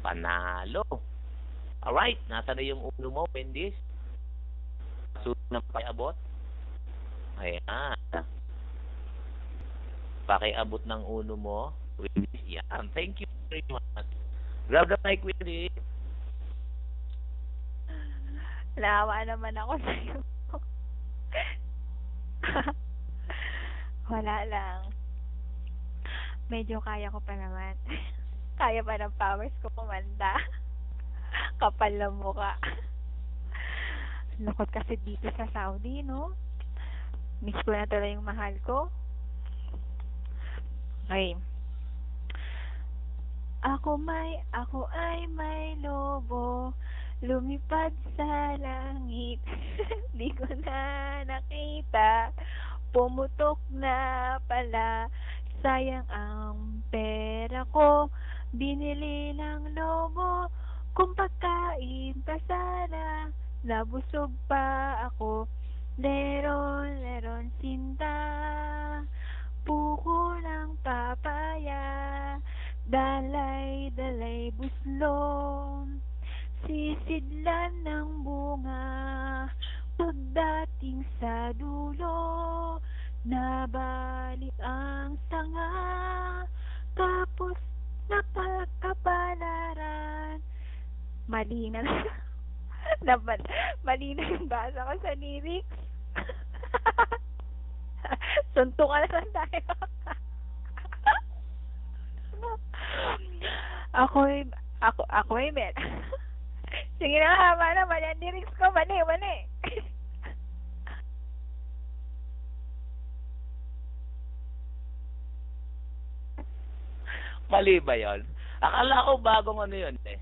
Panalo. Alright, nasa na yung ulo mo, Wendy's? Susunod na pakiabot. Ayan. Pakiabot ng ulo mo. Wendy's, yan. Thank you very much. Grab the mic, Wendy. Naawa naman ako sa'yo. Wala lang. Medyo kaya ko pa naman. Kaya pa ng powers ko kumanda. Kapal na mukha. Lukot kasi dito sa Saudi, no? Miss ko na tuloy yung mahal ko. Okay. Ako may, ako ay may lobo, lumipad sa langit. Di ko na nakita, pumutok na pala. Sayang ang pera ko, binili ng lobo. Kung pagkain pa sana, nabusog pa ako. Leron, leron sinta, puko ng papaya, dalay, dalay buslong, sisidlan ng bunga, pagdating sa dulo, nabalik ang sanga, Mali na Naman, mali na yung basa ko sa lyrics. Suntukan na lang tayo. ako'y, ako, ako'y men. Sige na, hama na, mali ang lyrics ko, mali, mali. Mali ba yon? Akala ko bagong ano yun eh.